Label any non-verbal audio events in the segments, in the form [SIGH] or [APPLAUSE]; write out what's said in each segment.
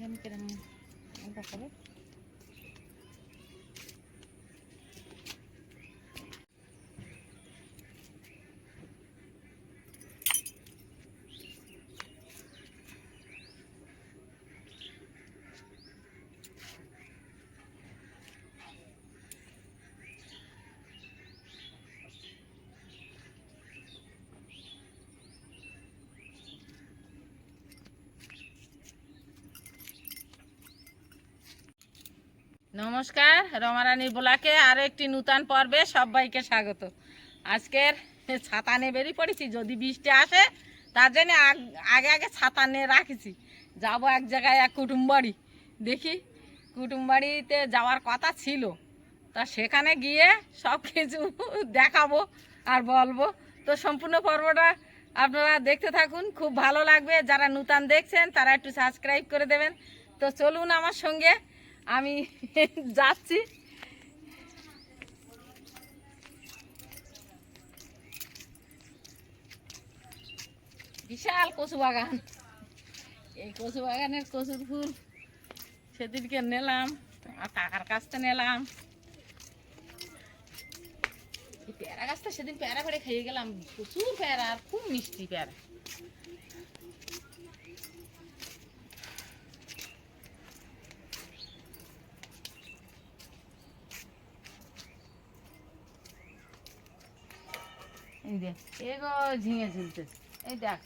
এখানে কিরম এটা করে নমস্কার রমারানীর বোলাকে আরও একটি নূতন পর্বে সবাইকে স্বাগত। আজকের ছাতা নিয়ে বেরিয়ে পড়েছি, যদি বৃষ্টি আসে, তার জন্য আগ- আগে ছাতা নিয়ে রাখেছি। যাব এক জায়গায় এক কুটুম বাড়ি। দেখি, কুটুম বাড়িতে যাওয়ার কথা ছিল। তা সেখানে গিয়ে সব কিছু দেখাবো আর বলব। তো সম্পূর্ণ পর্বটা আপনারা দেখতে থাকুন, খুব ভালো লাগবে। যারা নূতন দেখছেন, তারা একটু সাবস্ক্রাইব করে দেবেন। তো চলুন আমার সঙ্গে আমি যাচ্ছি। বিশাল কচু বাগান। এই কচু বাগানের কচুর ফুল সেদিনকে নিলাম, আর কাকার কাছ থেকে নিলাম পেয়ারা গাছটা সেদিন পেয়ারা করে খেয়ে গেলাম, প্রচুর পেয়ারা আর খুব মিষ্টি পেয়ারা। এগো ঝিঙে ঝুলতে এই দেখ।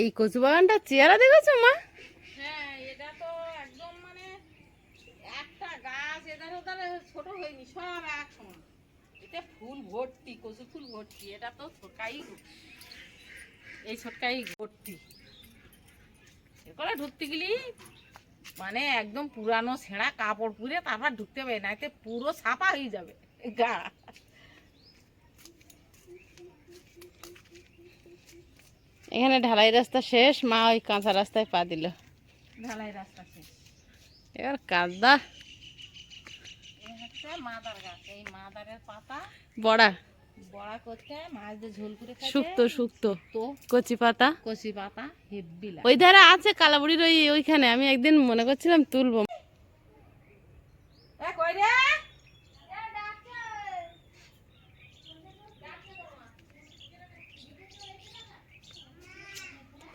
এই কচু বাগানটা চেহারা দেখেছ, মা? হ্যাঁ এটা তো একদম মানে একটা গাছ এধার ওধারে ছোট হয়নি, সব এক সমান এটা ফুল ভর্তি, কচু ফুল ভর্তি, এটা তো ছোটকাই এই ছোটকাই ভর্তি। এরপরে ঢুকতে গেলি মানে একদম পুরানো ছেঁড়া কাপড় পুরে তারপর ঢুকতে হবে না এতে পুরো ছাপা হয়ে যাবে। গা। এখানে ঢালাই রাস্তা শেষ মা ওই কাঁচা রাস্তায় পা দিল। ঢালাই রাস্তা শেষ। এবার কাদা হচ্ছে মাদার গাছ এই মাদারের পাতা। বড়া। বড়া করতে মাছ দিয়ে ঝোল করে খাইতে। শুক্তো শুক্তো। কচি পাতা। কচি পাতা হেব্বি লাগে। ওই ধারে আছে কালাবুড়ির ওই ওইখানে। আমি একদিন মনে করছিলাম তুলবো।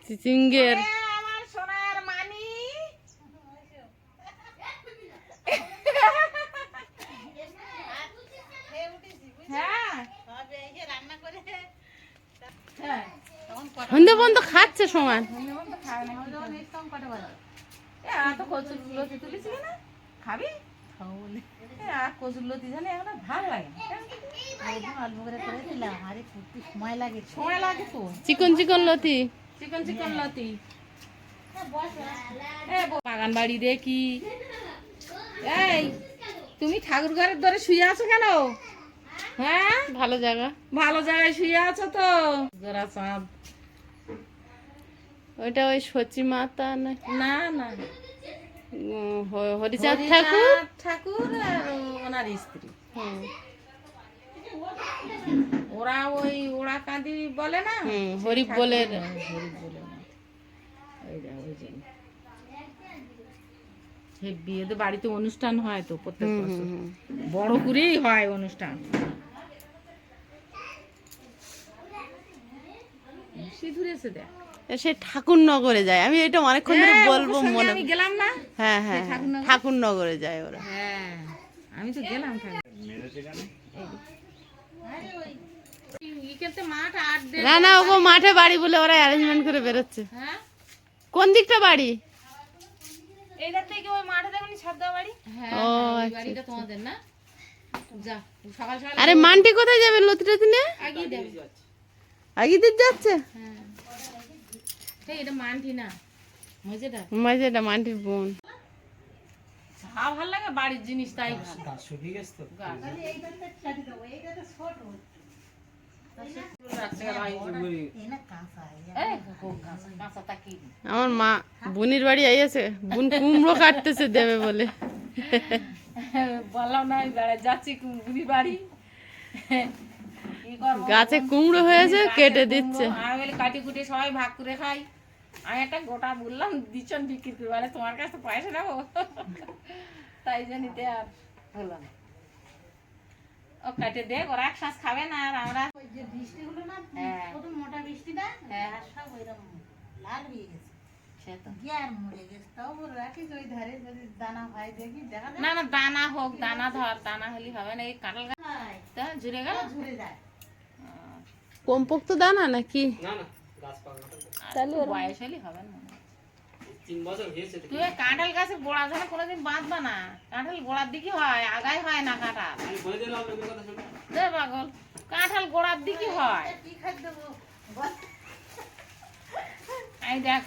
চিচিঙ্গের এ আমার সোনার মানি হ্যাঁ হ্যাঁ তখন কটা সন্ধে পর্যন্ত খাচ্ছে সমান খাবি জানে এখন লাগে অল্প করে করে দিলাম আরে ফুটতে সময় লাগে সময় লাগে তো। চিকন চিকন লতি। চিকন চিকন লতি। বাগান বাড়ি দেখি। এই তুমি ঠাকুর ঘরের ধরে শুয়ে আছো কেন? হ্যাঁ? ভালো জায়গা। ভালো জায়গায় শুয়ে আছো তো। চাঁদ ওইটা ওই সচি মাতা না না না। হরিচাঁদ ঠাকুর? ঠাকুর আর ওনার স্ত্রী। ওরা ওই ওরা কাঁদি বলে না? হুম, হরি বলে। হরিপ বলে না। ওই যে, ওই যে। হেব্বি এদের বাড়িতে অনুষ্ঠান হয় তো প্রত্যেক বছর। বড় করেই হয় অনুষ্ঠান। সিঁদুর এসে দেখ সে ঠাকুর নগরে যায়। আমি এটা অনেকক্ষণ ধরে হ্যাঁ, বলব মনে আমি গেলাম না। হ্যাঁ হ্যাঁ হ্যাঁ, ঠাকুরনগর? ঠাকুর নগরে যায় ওরা। হ্যাঁ আমি তো গেলাম না না ওগো মাঠে বাড়ি বলে ওরা অ্যারেঞ্জমেন্ট করে বেরোচ্ছে। কোন দিকটা বাড়ি? এইটার থেকে ওই মাঠে দেখুন সাদ্দা বাড়ি। ও, আচ্ছা, বাড়িটা তোমাদের না? যা সকাল সকাল আরে মানটি কোথায় যাবে লতি টতি নিয়ে আগিয়ে দেবে যাচ্ছে? হ্যাঁ। এটা মানটি না মজেটা মাঝে মানটির বোন। যা ভালো লাগে বাড়ির জিনিস তাই। গাছ। আমার মা বোনের বাড়ি আইয়াছে বোন কুমড়ো কাটতেছে দেবে বলে। বললাম না যাচ্ছি কুমড়ি বাড়ি। গাছে কুমড়ো হয়েছে কেটে দিচ্ছে। কাটি কুটি সবাই ভাগ করে খাই। আমি একটা গোটা বললাম দিচ্ছন বিক্রি করে বলে তোমার কাছে পয়সা নেব? তাই জন্যতে আর হলো না। ও কেটে দে ওরা এক শ্বাস খাবে না আর আমরা ওই যে বৃষ্টিগুলো না হ্যাঁ। প্রথম মোটা হ্যাঁ। আর সব ওইরকম লাল গেছে। না না দানা হোক দানা ধর দানা হলে হবে না এই গাছ যায়। গেল কমপোক্ত দানা নাকি? তাহলে বয়স হবে না। তিন বছর হয়েছে তুই কাঁঠাল গাছের গোড়া ধরে কোনোদিন বাঁধবা না। কাঁঠাল গোড়ার দিকে হয় আগায় হয় না কাঁঠাল। আমি দে পাগল কাঁঠাল গোড়ার দিকে হয়। কি খাদ্য দেবো বল। এই দেখ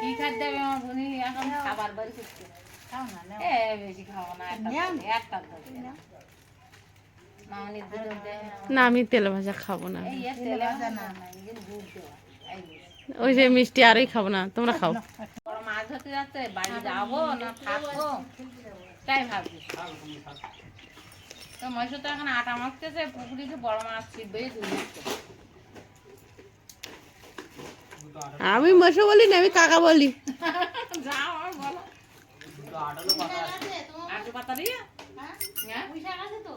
কি খাদ্য দেবে আমার বোনি? এখন খাবার বাড়ি করছে খাও না এ বেশি খাব না একটা একটা আমি তেলে ভাজা খাব না। তেলে ভাজা না। এই গুড় দেওয়া। এই যে। ওই যে মিষ্টি আরই খাব না তোমরা খাও। মাছ ধরতে যাচ্ছে বাড়ি যাব না থাকব? তাই ভাবছি। থাক, তুমি থাক। তো মহিষা তো এখন আটা মাখতেছে পুকুরিতে বড় মাছ আটা আমি মশো বলি না আমি কাকা বলি। যাও আর বলো। আটালো পাতা আছে। আটু পাতা দিয়ে? হ্যাঁ? হ্যাঁ পুঁই আছে তো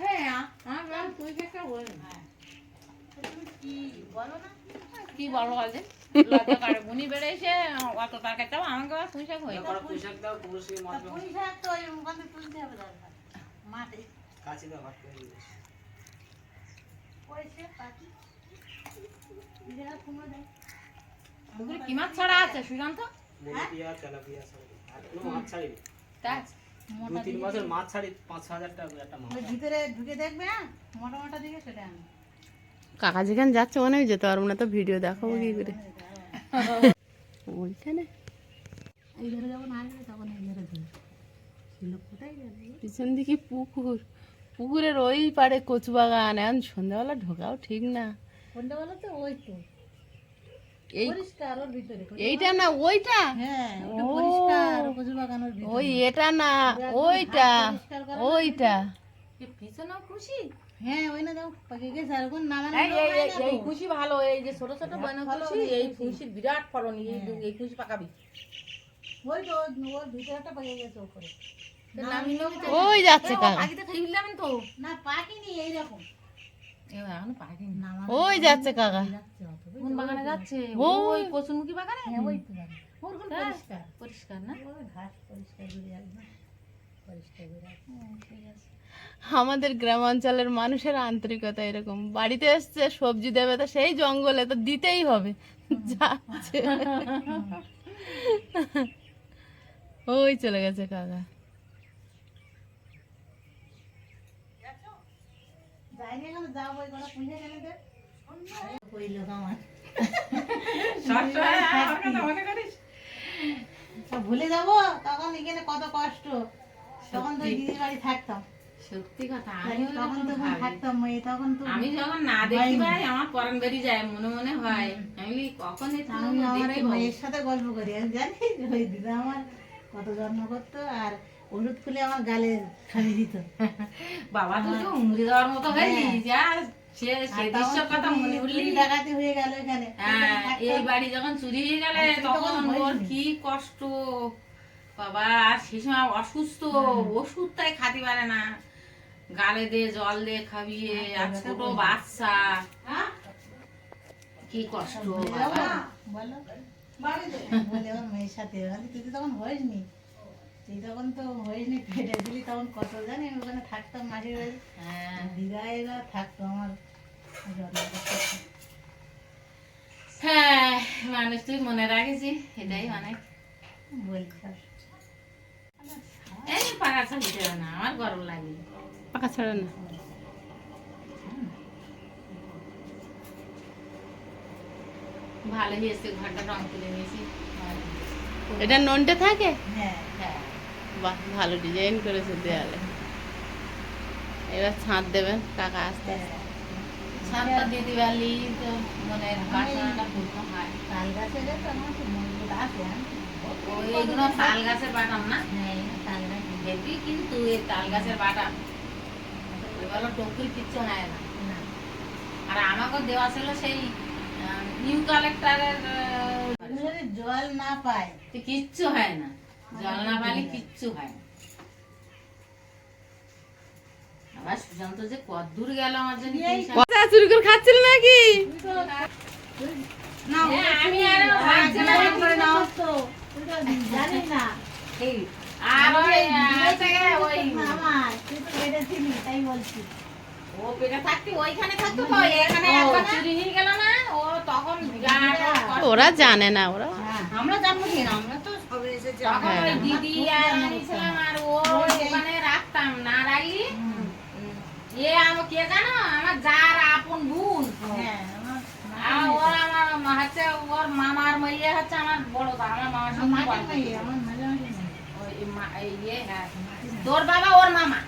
হ্যাঁ আমার তুই একটা বলি। তো তুমি কি বলো না? কি বলো বেড়েছে অত আমাকে হয়ে পোশাক তা মাছ দাও। তো ওই ওখান তুলতে হবে মাঠে কাঁচি দাও, ভাত করে পয়সা পাখি? নিজেরা কুমড়ো দেয়। পুকুরে কি মাছ ছাড়া আছে সুশান্ত তেলাপিয়া, তেলাপিয়া আর কোনো মাছ ছাড়িনি। তাই দু তিন বছর মাছ ছাড়ি পাঁচ ছ হাজার টাকা একটা মাছ ভিতরে ঢুকে দেখবে হ্যাঁ? মোটা মোটা দিকে সেটা আমি কাকা যেখানে যাচ্ছে ওখানে আমি যেতে পারব না তো ভিডিও দেখাবো কি করে? যাবে পিছন দিকে পুকুর। পুকুরের ওই পাড়ে কচু বাগান এখন সন্ধ্যাবেলা ঢোকাও ঠিক না। কোনটা বলো তো ওই তো। এইটা না ওইটা? হ্যাঁ ওই এটা না ওইটা ওইটা। পিছনেও খুশি? হ্যাঁ ওই না পাকে গেছে আর এই হয় এই- না এই খুশি ভালো এই যে ছোট ছোট বানা খুশি এই খুশি। বিরাট ফলন এই এই খুশি পাকাবি। ওই তো ওর- ওর ভিতরটা পাকে গেছে ওপরে। ওই যাচ্ছে কাকা পাখিতে খেয়ে ফেললাম তো। না পাকিনি এইরকম। এবার এখন পাখি ওই যাচ্ছে কাকা। কোন বাগানে যাচ্ছে? ওই। ওই বাগানে? হ্যাঁ ওই তো বাগান। ওর কোন তাই? পরিষ্কার। পরিষ্কার না? ঘাস পরিষ্কার পরিষ্কার করে রাখবে। আমাদের গ্রামাঞ্চলের মানুষের আন্তরিকতা এরকম। বাড়িতে এসছে সবজি দেবে তো সেই জঙ্গলে তো দিতেই হবে। ওই চলে গেছে কাকা। ভুলে যাব তখন এখানে কত কষ্ট। তখন তো দিদির বাড়ি থাকতাম। সত্যি কথা আমি তখন তো থাকতাম তখন তো আমি যখন না দেখি ভাই আমার বেরিয়ে যায় মনে মনে হয়। আমি কখন আমি আমার? মেয়ের সাথে গল্প করি। আমি জানি ওই দিদা আমার কত যত্ন করতো আর ওষুধ খুলে আমার গালে দিত। [LAUGHS] বাবা তুই তো উমরি মতো হ্যাঁ। যা সে সে দৃশ্যর কথা মনে উঠলি ডাকাতি হয়ে গেল এখানে। হ্যাঁ এই বাড়ি যখন চুরি হয়ে গেলে তখন ওর কি কষ্ট। বাবা আর সেই সময় অসুস্থ ওষুধ তাই খাতে পারে না। গালে দে জল দে খাবিয়ে আর ছোট বাচ্চা কি কষ্ট মেয়ের সাথে। তুই তো তখন হইসনি তুই তখন তো হইসনি পেটে দিলি তখন কত জানি। আমি ওখানে থাকতাম মাসির বাড়ি হ্যাঁ। দিদা থাকতো আমার। হ্যাঁ মানুষ তুই মনে রাখিস এটাই অনেক। বলছি আর। এই পাড়া চালিতে না আমার গরম লাগে। পাকা ছাড়া না ভালো হয়েছে ঘরটা রং তুলে নিয়েছি। এটা ননটে থাকে? হ্যাঁ হ্যাঁ। বাহ ভালো ডিজাইন করেছে দেয়ালে। এবার ছাদ দেবেন কাকা আসতে আসতে। সাতটা দিদি বালি তো মনে বাসনটা হয়। তাল গাছের তো আমার তো মজবুত আছে হ্যাঁ? এগুলো তাল গাছের বাটাম না? হ্যাঁ তাল গাছ কিন্তু এই তাল গাছের বাটা এগুলো টকুর কিচ্ছু হয় না। না। আর আমাকে দেওয়া ছিল সেই নিউ কালেক্টরের যদি জল না পাই কিচ্ছু হয় না। জল না পালে কিচ্ছু হয় না। আবার সুশান্ত যে কত দূর গেল আমার জন্য চুরি করে খাচ্ছিল নাকি? হ্যাঁ, আমি আর তো তো জানিস না। এই, আর ওই আমার। তুই তো কেটেছিলি তাই বলছি। ও পেটে থাকতে ওইখানে থাকতো তো এখানে একবার চুরি হয়ে গেল না? ও তখন ওরা জানে না ওরা হ্যাঁ। আমরা জানব কি না আমরা তো সবে এসেছে। তখন ওই দিদি আর ও ওখানে রাখতাম না রাখলি? এ আমার কে জানো? আমার যার আপন বোন। হ্যাঁ ওর আমার হচ্ছে ওর মামার মেয়ে হচ্ছে আমার বড় আমার মামার সঙ্গে তোর বাবা ওর মামা।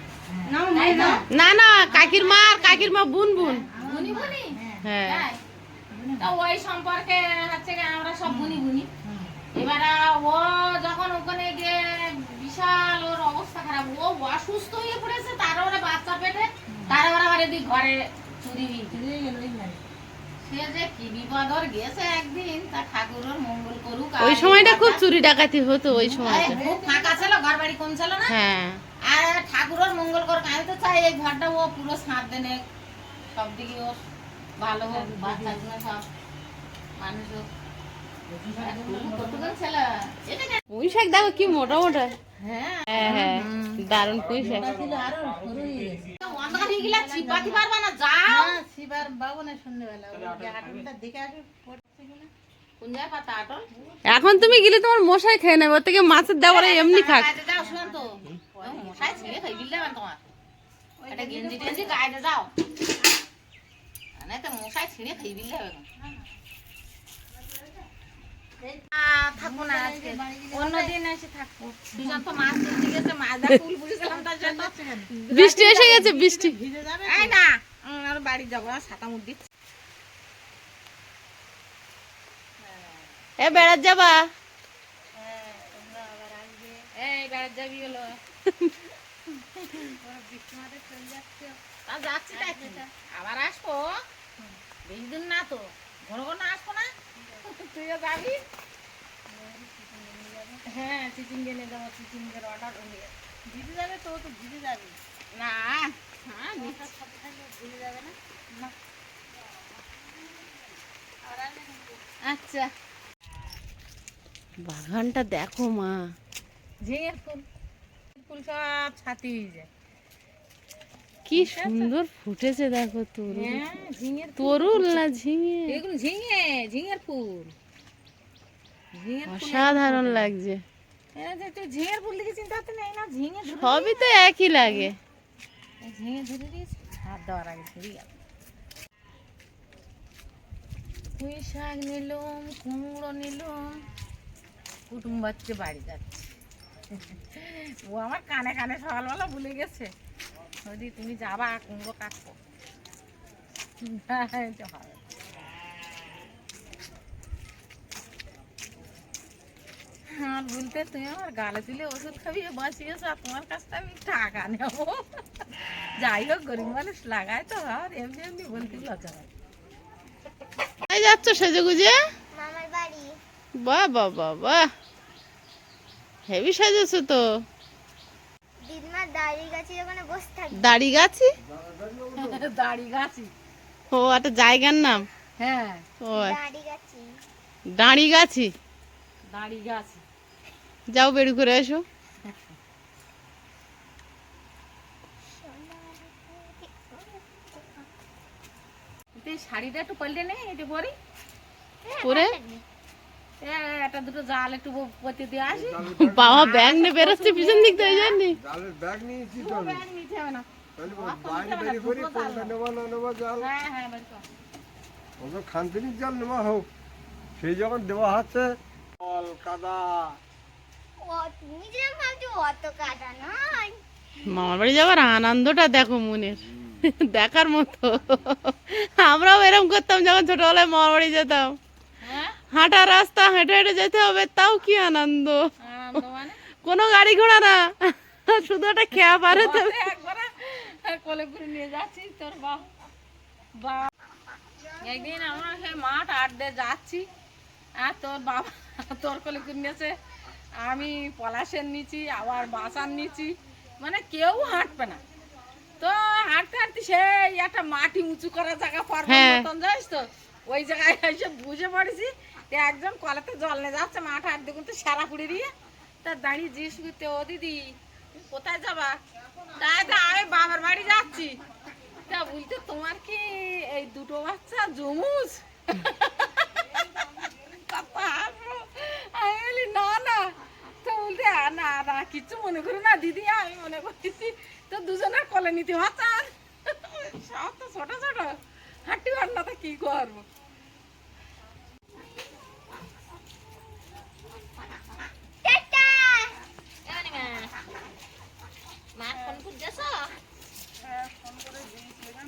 না না কাকির মা আর কাকির মা বুন বুন। বুনি বুনি? হ্যাঁ। ওই সম্পর্কে হচ্ছে আমরা সব বুনি বুনি। এবারে ও যখন ওখানে গিয়ে বিশাল ওর অবস্থা খারাপ ও অসুস্থ হয়ে পড়েছে তার ওরা বাচ্চা পেটে তার ওরা আবার এদিক ঘরে চুরি ওই সময়টা খুব চুরি ডাকাতি হতো ওই সময়টা ফাঁকা ছিল ঘর বাড়ি কম ছিল না? হ্যাঁ। আর ঠাকুরের মঙ্গল করুক আমি তো চাই এই ঘরটা ও পুরো সাত দিনে সব দিকে ও ভালো হোক বাচ্চাগুলো সব মানুষ হোক? পুঁই শাক দেখো কি মোটা মোটা। হ্যাঁ। হ্যাঁ হ্যাঁ দারুণ পুঁই শাক। গেলে চিপাতে পারবা না যাও সন্ধ্যেবেলা। হাঁটুটা দেখে আসবে পড়ছে এখন তুমি গেলে তোমার মশাই খেয়ে নেবে ওর থেকে মাছের দেওয়ার এমনি খাক। মশাই ছিঁড়ে খাই দিলে তোমার এটা গেঞ্জি টেঞ্জি গাইতে যাও না তো মশাই ছিঁড়ে খাই দিলে হবে থাকব না আজকে। অন্যদিন এসে থাকব। দুজন তো মাছ ধরতে গেছে মাছ ধরে ফুল বুঝেছিলাম তার জন্য। বৃষ্টি এসে গেছে বৃষ্টি। এই না আর বাড়ি যাব আর ছাতা মুখ দিচ্ছি। এ বেড়াত যাবা? এই বেড়ার যাবি হলো। যাচ্ছি। আবার আসব। বেশি দিন না তো ঘন ঘন আসব না। তুইও যাবি? হ্যাঁ নিয়ে যাব অর্ডার ভিজে যাবে তো তো ভিজে যাবে। না হ্যাঁ যাবে না। আচ্ছা। বাগানটা দেখো মা। ঝিঙের ফুল ফুল সব ছাতি হয়ে যায়। কি সুন্দর ফুটেছে দেখো তোর। হ্যাঁ তরুল না ঝিঙে? ঝিঙে ঝিঙের ফুল। অসাধারণ লাগছে। ঝিঙের ফুল দেখে চিন্তা করতে নেই না ঝিঙে সবই তো একই লাগে। ঝিঙে ধরে দিয়েছে। হাত দেওয়ার আগে ধরে গেল পুঁই শাক নিলাম কুমড়ো নিলাম। কুটুম বাচ্চা বাড়ি যাচ্ছে। ও আমার কানে কানে সকালবেলা ভুলে গেছে। যদি তুমি যাবা কুমড়ো কাটবো। হ্যাঁ, হবে। আমার বলতে তুমি আমার গালে তুলে ওষুধ খাবিয়ে বাঁচিয়েছো আর তোমার কাছ থেকে আমি টাকা নেব। যাই হোক গরিব মানুষ লাগায় তো আর এমনি এমনি বলতে লজ্জা লাগে। যাচ্ছ সেজে গুজে বাহ বাহ বাহ বাহ। হেভি সাজেছো তো দিদিমার দাঁড়িয়ে গাছের ওখানে বসে থাকি দাড়ি গাছি দাড়ি গাছি [LAUGHS] ও একটা জায়গার নাম? হ্যাঁ। ও দাঁড়িয়ে গাছি দাঁড়ি গাছি যাও বের করে এসো। শাড়িটা একটু পাল্টে নেই একটু পরি। পরে? এ, একটা দুটো জাল একটু পতি দিয়ে আসি। বাবা ব্যাগ নিয়ে বেরোচ্ছে পিছন দিক থেকে জানি জালের ব্যাগ নিয়েছি তো ব্যাগ নিতে হবে না। তাহলে বাইরে করি কোনটা নেওয়া না নেওয়া জাল? হ্যাঁ হ্যাঁ বাড়ি ওগুলো খানতিনির জাল নেওয়া হোক। সেই যখন দেওয়া হচ্ছে জল কাদা। ও তুমি যেরকম ভাবছ অত কাটা নয়। মামার বাড়ি যাবার আনন্দটা দেখো মনের। দেখার মতো। আমরাও এরকম করতাম যখন ছোটবেলায় মামার বাড়ি যেতাম। হাঁটা রাস্তা হেঁটে হেঁটে যেতে হবে তাও কি আনন্দ? মানে? কোনো গাড়ি ঘোড়া না। শুধু ওটা খেয়া পারে তো ঘরে একবারে কোলে করে নিয়ে যাচ্ছি তোর বা বা একদিন আমরা সেই মাঠ আড্ডে যাচ্ছি আর তোর বাবা তোর কোলে করে নিয়েছে। আমি পলাশের নিচি আবার বাসার নিচি মানে কেউ হাঁটবে না। তো হাঁটতে হাঁটতে সেই একটা মাটি উঁচু করা জায়গা পার হ্যাঁ। মতন যাইস তো? ওই জায়গায় এসে বুঝে পড়েছি তো একজন কলেতে জল নিয়ে যাচ্ছে মাঠ হাঁট দেখুন তো সারা পুড়ে দিয়ে। তা দাঁড়িয়ে জিজ্ঞেস করতে ও দিদি কোথায় যাবা? তাই তো আমি বাবার বাড়ি যাচ্ছি। তা বলতে তোমার কি এই দুটো বাচ্চা জমুজ? আমি বলি না না। তো বলতে "আ, না না কিচ্ছু মনে করো না দিদি আমি মনে করতেছি তো দুজনের কলে নিতে বাচ্চা সব তো ছোট ছোট। হাঁটি পার না তো কি করব টাটা মা ফোন করতেছ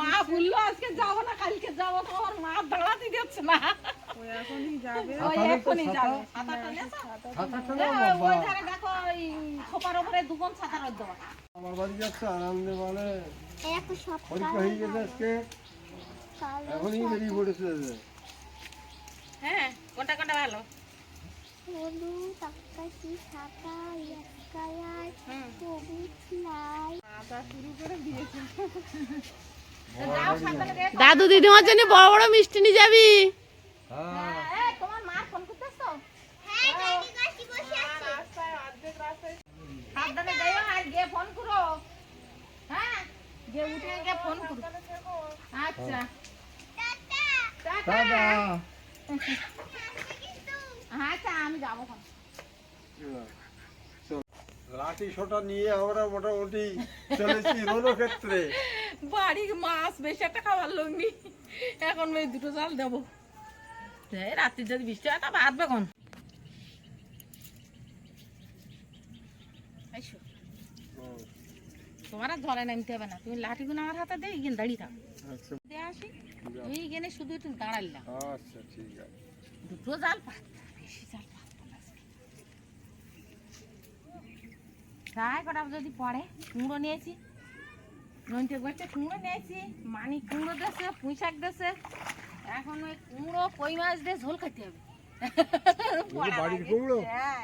মা বলল আজকে যাব না কালকে যাব। তো আমার মা দাঁড়াতে দিচ্ছে না। ওই এখনই যাবে। ছাতাটা নেছো? ছাতাটা এ, নাও বাবা। ওই ধারে দেখো ওই খোপার উপরে দুখন ছাতা রোদ দেওয়া আমার বাড়ি যাচ্ছে আনন্দে মানে পরীক্ষা হয়ে গেছে আজকে। এখনই বেরিয়ে পড়েছে হ্যাঁ কোনটা কোনটা ভালো? হলুদ আকাশি সাদা হুম। সবুজ সাঁতারে দাদু। দিদিমার জন্য বড় বড় মিষ্টি নিয়ে যাবি। হ্যাঁ। তোমার মা ফোন করতেছো? হ্যাঁ কাকি কাকি বসে আছে। সাবধানে যাইও আর গিয়ে ফোন করো। হ্যাঁ গিয়ে উঠে গিয়ে ফোন করো। আচ্ছা। আচ্ছা আমি যাব। লাঠি সোটা নিয়ে আমরা মোটামুটি চলেছি রণক্ষেত্রে। বাড়ি মাছ বেশি একটা খাবার এখন ওই দুটো জাল দেবো। রাত্রি যদি বৃষ্টি হয় তা তোমার আর জলে নামতে হবে না। তুমি লাঠিগুলো আমার হাতে এখানে দাঁড়িয়ে থাকো। আচ্ছা। আসি। তুমি এখানে শুধু একটু দাঁড়াইলাম। আচ্ছা ঠিক আছে। দুটো জাল হবে, বেশি জাল পাতবো না আজকে। তাই কটা যদি পড়ে? কুমড়ো নিয়েছি। নইতে করছে কুমড়ো নিয়েছি। মানি কুমড়ো দেশে পুঁই শাক দেশে। এখন ওই কুমড়ো কই মাছ দিয়ে ঝোল খেতে হবে? বাড়ির কুমড়ো? হ্যাঁ।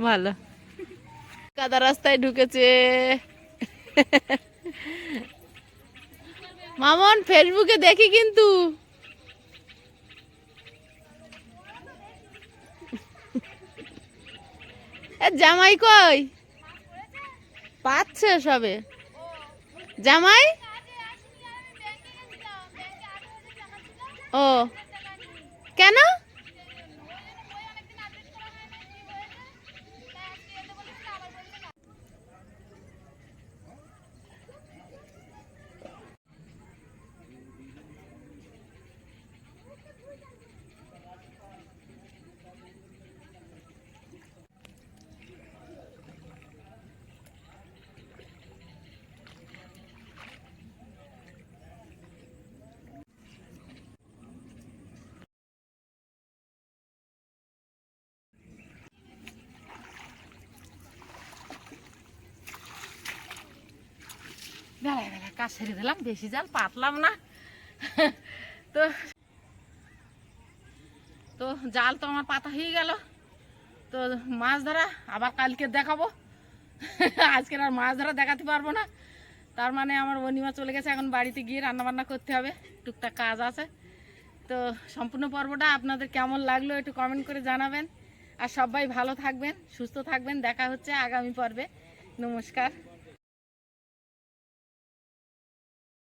ভালো। কাদা রাস্তায় ঢুকেছে। মামন ফেসবুকে দেখি কিন্তু। জামাই কই? পাচ্ছে সবে। জামাই? ও। কেন? বেলায় বেলায় কাজ সেরে দিলাম, বেশি জাল পাতলাম না। তো তো জাল তো আমার পাতা হয়ে গেল। তো মাছ ধরা আবার কালকে দেখাবো। আজকের আর মাছ ধরা দেখাতে পারব না। তার মানে আমার অনিমা চলে গেছে, এখন বাড়িতে গিয়ে রান্না বান্না করতে হবে। টুকটাক কাজ আছে। তো সম্পূর্ণ পর্বটা আপনাদের কেমন লাগল একটু কমেন্ট করে জানাবেন। আর সবাই ভালো থাকবেন, সুস্থ থাকবেন। দেখা হচ্ছে আগামী পর্বে। নমস্কার।